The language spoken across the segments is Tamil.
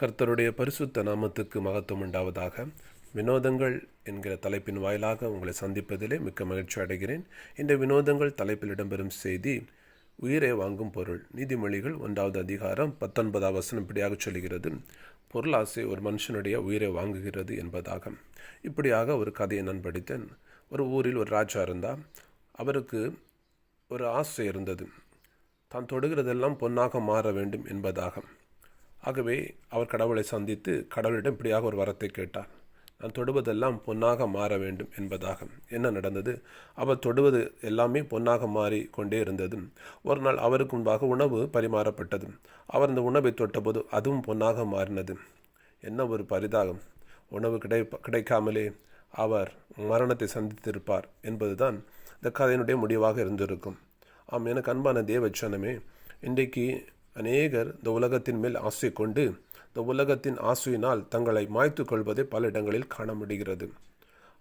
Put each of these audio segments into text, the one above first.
கர்த்தருடைய பரிசுத்த நாமத்துக்கு மகத்துவம் உண்டாவதாக. வினோதங்கள் என்கிற தலைப்பின் வாயிலாக உங்களை சந்திப்பதிலே மிக்க மகிழ்ச்சி அடைகிறேன். இந்த வினோதங்கள் தலைப்பில் இடம்பெறும் செய்தி உயிரை வாங்கும் பொருள். நீதிமொழிகள் ஒன்றாவது அதிகாரம் பத்தொன்பதாம் வசனம் இப்படியாக சொல்கிறது பொருளாசை ஒரு மனுஷனுடைய உயிரை வாங்குகிறது என்பதாக. இப்படியாக ஒரு கதையை நான் படித்தேன். ஒரு ஊரில் ஒரு ராஜா இருந்தால் அவருக்கு ஒரு ஆசை இருந்தது. தான் தொடுகிறதெல்லாம் பொன்னாக மாற வேண்டும் என்பதாக. ஆகவே அவர் கடவுளை சந்தித்து கடவுளிடம் இப்படியாக ஒரு வரத்தை கேட்டார். நான் தொடுவதெல்லாம் பொன்னாக மாற வேண்டும் என்பதாக. என்ன நடந்தது? அவர் தொடுவது எல்லாமே பொன்னாக மாறி கொண்டே இருந்தது. ஒரு நாள் அவருக்கு முன்பாக உணவு பரிமாறப்பட்டது. அவர் அந்த உணவை தொட்டபோது அதுவும் பொன்னாக மாறினது. என்ன ஒரு பரிதாகம் உணவு கிடை கிடைக்காமலே அவர் மரணத்தை சந்தித்திருப்பார் என்பதுதான் இந்த கதையினுடைய முடிவாக இருந்திருக்கும். ஆம் எனக்கு அன்பான தேவச்சனமே இன்றைக்கு அநேகர் இந்த உலகத்தின் மேல் ஆசை கொண்டு இந்த உலகத்தின் ஆசையினால் தங்களை மாய்த்து கொள்வதை பல இடங்களில் காண முடிகிறது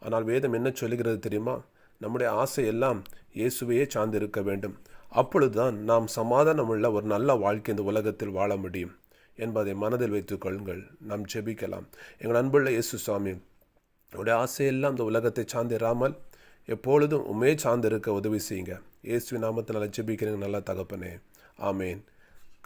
ஆனால் வேதம் என்ன சொல்லுகிறது தெரியுமா? நம்முடைய ஆசை எல்லாம் இயேசுவையே சார்ந்திருக்க வேண்டும். அப்பொழுதுதான் நாம் சமாதானமுள்ள ஒரு நல்ல வாழ்க்கை இந்த உலகத்தில் வாழ முடியும் என்பதை மனதில் வைத்துக் கொள்ளுங்கள். நாம் ஜெபிக்கலாம். எங்கள் அன்புள்ள இயேசு சுவாமி உடைய ஆசையெல்லாம் இந்த உலகத்தை சார்ந்திராமல் எப்பொழுதும் உண்மையை சார்ந்திருக்க உதவி செய்யுங்க. இயேசு நாமத்தில் ஜெபிக்கிறேங்க நல்லா தகப்பனே. ஆமேன்.